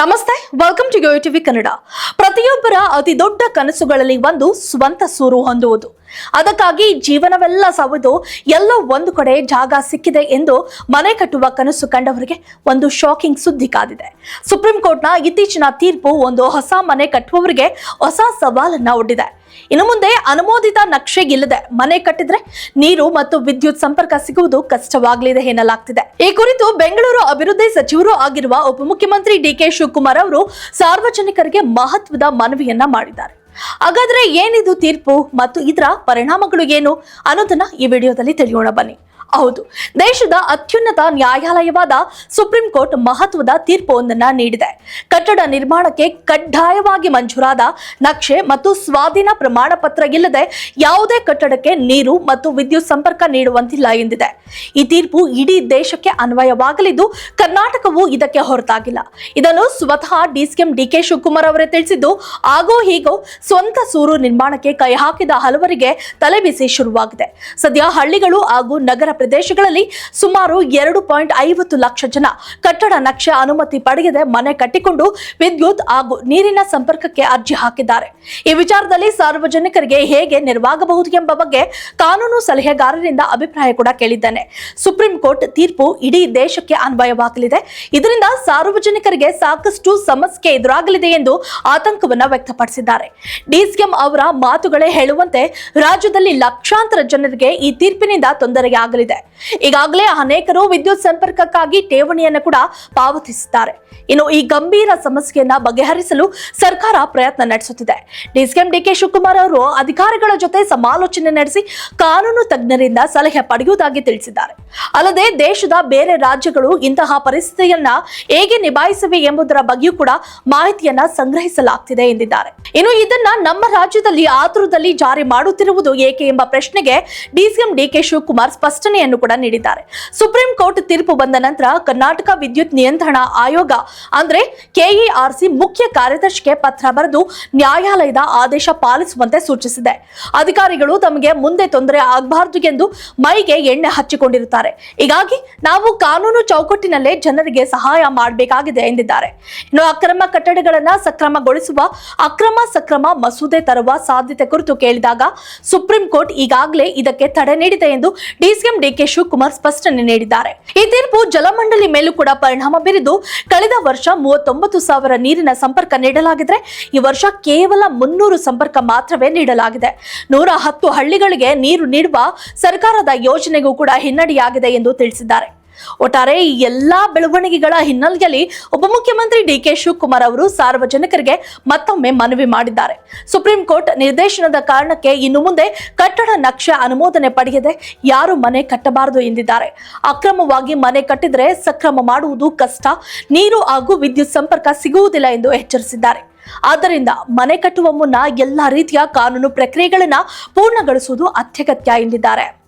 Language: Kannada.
ನಮಸ್ತೆ ವೆಲ್ಕಮ್ ಟು ಟಿವಿ ಕನ್ನಡ. ಪ್ರತಿಯೊಬ್ಬರ ಅತಿ ದೊಡ್ಡ ಕನಸುಗಳಲ್ಲಿ ಒಂದು ಸ್ವಂತ ಸೂರು ಹೊಂದುವುದು. ಅದಕ್ಕಾಗಿ ಜೀವನವೆಲ್ಲ ಸವಿದು, ಎಲ್ಲೋ ಒಂದು ಕಡೆ ಜಾಗ ಸಿಕ್ಕಿದೆ ಎಂದು ಮನೆ ಕಟ್ಟುವ ಕನಸು ಕಂಡವರಿಗೆ ಒಂದು ಶಾಕಿಂಗ್ ಸುದ್ದಿ ಕಾದಿದೆ. ಸುಪ್ರೀಂ ಕೋರ್ಟ್ನ ಇತ್ತೀಚಿನ ತೀರ್ಪು ಒಂದು ಹೊಸ ಮನೆ ಕಟ್ಟುವವರಿಗೆ ಹೊಸ ಸವಾಲನ್ನ ಒಡ್ಡಿದೆ. ಇನ್ನು ಮುಂದೆ ಅನುಮೋದಿತ ನಕ್ಷೆ ಇಲ್ಲದೆ ಮನೆ ಕಟ್ಟಿದ್ರೆ ನೀರು ಮತ್ತು ವಿದ್ಯುತ್ ಸಂಪರ್ಕ ಸಿಗುವುದು ಕಷ್ಟವಾಗಲಿದೆ ಎನ್ನಲಾಗ್ತಿದೆ. ಈ ಕುರಿತು ಬೆಂಗಳೂರು ಅಭಿವೃದ್ಧಿ ಸಚಿವರು ಆಗಿರುವ ಉಪಮುಖ್ಯಮಂತ್ರಿ ಡಿಕೆ ಶಿವಕುಮಾರ್ ಅವರು ಸಾರ್ವಜನಿಕರಿಗೆ ಮಹತ್ವದ ಮನವಿಯನ್ನ ಮಾಡಿದ್ದಾರೆ. ಹಾಗಾದ್ರೆ ಏನಿದು ತೀರ್ಪು ಮತ್ತು ಇದರ ಪರಿಣಾಮಗಳು ಏನು ಅನ್ನೋದನ್ನ ಈ ವಿಡಿಯೋದಲ್ಲಿ ತಿಳಿಯೋಣ ಬನ್ನಿ. ಹೌದು. ದೇಶದ ಅತ್ಯುನ್ನತ ನ್ಯಾಯಾಲಯವಾದ ಸುಪ್ರೀಂ ಕೋರ್ಟ್ ಮಹತ್ವದ ತೀರ್ಪೊಂದನ್ನ ನೀಡಿದೆ. ಕಟ್ಟಡ ನಿರ್ಮಾಣಕ್ಕೆ ಕಡ್ಡಾಯವಾಗಿ ಮಂಜೂರಾದ ನಕ್ಷೆ ಮತ್ತು ಸ್ವಾಧೀನ ಪ್ರಮಾಣ ಪತ್ರ ಇಲ್ಲದೆ ಯಾವುದೇ ಕಟ್ಟಡಕ್ಕೆ ನೀರು ಮತ್ತು ವಿದ್ಯುತ್ ಸಂಪರ್ಕ ನೀಡುವಂತಿಲ್ಲ ಎಂದಿದೆ. ಈ ತೀರ್ಪು ಇಡೀ ದೇಶಕ್ಕೆ ಅನ್ವಯವಾಗಲಿದ್ದು ಕರ್ನಾಟಕವು ಇದಕ್ಕೆ ಹೊರತಾಗಿಲ್ಲ. ಇದನ್ನು ಸ್ವತಃ ಡಿಸಿಎಂ ಡಿಕೆ ಶಿವಕುಮಾರ್ ಅವರೇ ತಿಳಿಸಿದ್ದು, ಆಗೋ ಹೀಗೋ ಸ್ವಂತ ಸೂರು ನಿರ್ಮಾಣಕ್ಕೆ ಕೈ ಹಾಕಿದ ಹಲವರಿಗೆ ತಲೆಬಿಸಿ ಶುರುವಾಗಿದೆ. ಸದ್ಯ ಹಳ್ಳಿಗಳು ಹಾಗೂ ನಗರ ಪ್ರದೇಶಗಳಲ್ಲಿ ಸುಮಾರು ಎರಡು ಪಾಯಿಂಟ್ ಐವತ್ತು ಲಕ್ಷ ಜನ ಕಟ್ಟಡ ನಕ್ಷೆ ಅನುಮತಿ ಪಡೆಯದೆ ಮನೆ ಕಟ್ಟಿಕೊಂಡು ವಿದ್ಯುತ್ ಹಾಗೂ ನೀರಿನ ಸಂಪರ್ಕಕ್ಕೆ ಅರ್ಜಿ ಹಾಕಿದ್ದಾರೆ. ಈ ವಿಚಾರದಲ್ಲಿ ಸಾರ್ವಜನಿಕರಿಗೆ ಹೇಗೆ ನೆರವಾಗಬಹುದು ಎಂಬ ಬಗ್ಗೆ ಕಾನೂನು ಸಲಹೆಗಾರರಿಂದ ಅಭಿಪ್ರಾಯ ಕೂಡ ಕೇಳಿದ್ದೇನೆ. ಸುಪ್ರೀಂ ಕೋರ್ಟ್ ತೀರ್ಪು ಇಡೀ ದೇಶಕ್ಕೆ ಅನ್ವಯವಾಗಲಿದೆ. ಇದರಿಂದ ಸಾರ್ವಜನಿಕರಿಗೆ ಸಾಕಷ್ಟು ಸಮಸ್ಯೆ ಎದುರಾಗಲಿದೆ ಎಂದು ಆತಂಕವನ್ನು ವ್ಯಕ್ತಪಡಿಸಿದ್ದಾರೆ. ಡಿಸಿಎಂ ಅವರ ಮಾತುಗಳೇ ಹೇಳುವಂತೆ ರಾಜ್ಯದಲ್ಲಿ ಲಕ್ಷಾಂತರ ಜನರಿಗೆ ಈ ತೀರ್ಪಿನಿಂದ ತೊಂದರೆಯಾಗಲಿದೆ. ಈಗಾಗಲೇ ಅನೇಕರು ವಿದ್ಯುತ್ ಸಂಪರ್ಕಕ್ಕಾಗಿ ಠೇವಣಿಯನ್ನು ಕೂಡ ಪಾವತಿಸಿದ್ದಾರೆ. ಇನ್ನು ಈ ಗಂಭೀರ ಸಮಸ್ಯೆಯನ್ನ ಬಗೆಹರಿಸಲು ಸರ್ಕಾರ ಪ್ರಯತ್ನ ನಡೆಸುತ್ತಿದೆ. ಡಿಸಿಎಂ ಡಿಕೆ ಶಿವಕುಮಾರ್ ಅವರು ಅಧಿಕಾರಿಗಳ ಜೊತೆ ಸಮಾಲೋಚನೆ ನಡೆಸಿ ಕಾನೂನು ತಜ್ಞರಿಂದ ಸಲಹೆ ಪಡೆಯುವುದಾಗಿ ತಿಳಿಸಿದ್ದಾರೆ. ಅಲ್ಲದೆ ದೇಶದ ಬೇರೆ ರಾಜ್ಯಗಳು ಇಂತಹ ಪರಿಸ್ಥಿತಿಯನ್ನ ಹೇಗೆ ನಿಭಾಯಿಸಿವೆ ಎಂಬುದರ ಬಗ್ಗೆಯೂ ಕೂಡ ಮಾಹಿತಿಯನ್ನ ಸಂಗ್ರಹಿಸಲಾಗ್ತಿದೆ ಎಂದಿದ್ದಾರೆ. ಇನ್ನು ಇದನ್ನ ನಮ್ಮ ರಾಜ್ಯದಲ್ಲಿ ಆತುರದಲ್ಲಿ ಜಾರಿ ಮಾಡುತ್ತಿರುವುದು ಏಕೆ ಎಂಬ ಪ್ರಶ್ನೆಗೆ ಡಿಸಿಎಂ ಡಿಕೆ ಶಿವಕುಮಾರ್ ಸ್ಪಷ್ಟನೆಯನ್ನು ಕೂಡ ನೀಡಿದ್ದಾರೆ. ಸುಪ್ರೀಂ ಕೋರ್ಟ್ ತೀರ್ಪು ಬಂದ ನಂತರ ಕರ್ನಾಟಕ ವಿದ್ಯುತ್ ನಿಯಂತ್ರಣ ಆಯೋಗ, ಅಂದ್ರೆ ಕೆಇಆರ್ಸಿ ಮುಖ್ಯ ಕಾರ್ಯದರ್ಶಿಗೆ ಪತ್ರ ಬರೆದು ನ್ಯಾಯಾಲಯದ ಆದೇಶ ಪಾಲಿಸುವಂತೆ ಸೂಚಿಸಿದೆ. ಅಧಿಕಾರಿಗಳು ತಮಗೆ ಮುಂದೆ ತೊಂದರೆ ಆಗಬಾರದು ಎಂದು ಮೈಗೆ ಎಣ್ಣೆ ಹಚ್ಚಿಕೊಂಡಿರುತ್ತಾರೆ. ಹೀಗಾಗಿ ನಾವು ಕಾನೂನು ಚೌಕಟ್ಟಿನಲ್ಲೇ ಜನರಿಗೆ ಸಹಾಯ ಮಾಡಬೇಕಾಗಿದೆ ಎಂದಿದ್ದಾರೆ. ಇನ್ನು ಅಕ್ರಮ ಕಟ್ಟಡಗಳನ್ನ ಸಕ್ರಮಗೊಳಿಸುವ, ಅಕ್ರಮ ಸಕ್ರಮ ಮಸೂದೆ ತರುವ ಸಾಧ್ಯತೆ ಕುರಿತು ಕೇಳಿದಾಗ ಸುಪ್ರೀಂ ಕೋರ್ಟ್ ಈಗಾಗಲೇ ಇದಕ್ಕೆ ತಡೆ ನೀಡಿದೆ ಎಂದು ಡಿಸಿಎಂ ಡಿಕೆ ಶಿವಕುಮಾರ್ ಸ್ಪಷ್ಟನೆ ನೀಡಿದ್ದಾರೆ. ಈ ತೀರ್ಪು ಜಲಮಂಡಳಿ ಮೇಲೂ ಕೂಡ ಪರಿಣಾಮ ಬೀರಿದ್ದು, ಕಳೆದ ವರ್ಷ ಮೂವತ್ತೊಂಬತ್ತು ಸಾವಿರ ನೀರಿನ ಸಂಪರ್ಕ ನೀಡಲಾಗಿದ್ರೆ, ಈ ವರ್ಷ ಕೇವಲ ಮುನ್ನೂರು ಸಂಪರ್ಕ ಮಾತ್ರವೇ ನೀಡಲಾಗಿದೆ. ನೂರ ಹತ್ತು ಹಳ್ಳಿಗಳಿಗೆ ನೀರು ನೀಡುವ ಸರ್ಕಾರದ ಯೋಜನೆಗೂ ಕೂಡ ಹಿನ್ನಡೆಯಾಗಿದೆ ಎಂದು ತಿಳಿಸಿದ್ದಾರೆ. ಒಟ್ಟಾರೆ ಈ ಎಲ್ಲಾ ಬೆಳವಣಿಗೆಗಳ ಹಿನ್ನೆಲೆಯಲ್ಲಿ ಉಪಮುಖ್ಯಮಂತ್ರಿ ಡಿ ಕೆ ಶಿವಕುಮಾರ್ ಅವರು ಸಾರ್ವಜನಿಕರಿಗೆ ಮತ್ತೊಮ್ಮೆ ಮನವಿ ಮಾಡಿದ್ದಾರೆ. ಸುಪ್ರೀಂ ಕೋರ್ಟ್ ನಿರ್ದೇಶನದ ಕಾರಣಕ್ಕೆ ಇನ್ನು ಮುಂದೆ ಕಟ್ಟಡ ನಕ್ಷೆ ಅನುಮೋದನೆ ಪಡೆಯದೆ ಯಾರು ಮನೆ ಕಟ್ಟಬಾರದು ಎಂದಿದ್ದಾರೆ. ಅಕ್ರಮವಾಗಿ ಮನೆ ಕಟ್ಟಿದರೆ ಸಕ್ರಮ ಮಾಡುವುದು ಕಷ್ಟ. ನೀರು ಹಾಗೂ ವಿದ್ಯುತ್ ಸಂಪರ್ಕ ಸಿಗುವುದಿಲ್ಲ ಎಂದು ಎಚ್ಚರಿಸಿದ್ದಾರೆ. ಆದ್ದರಿಂದ ಮನೆ ಕಟ್ಟುವ ಮುನ್ನ ಎಲ್ಲಾ ರೀತಿಯ ಕಾನೂನು ಪ್ರಕ್ರಿಯೆಗಳನ್ನು ಪೂರ್ಣಗೊಳಿಸುವುದು ಅತ್ಯಗತ್ಯ ಎಂದಿದ್ದಾರೆ.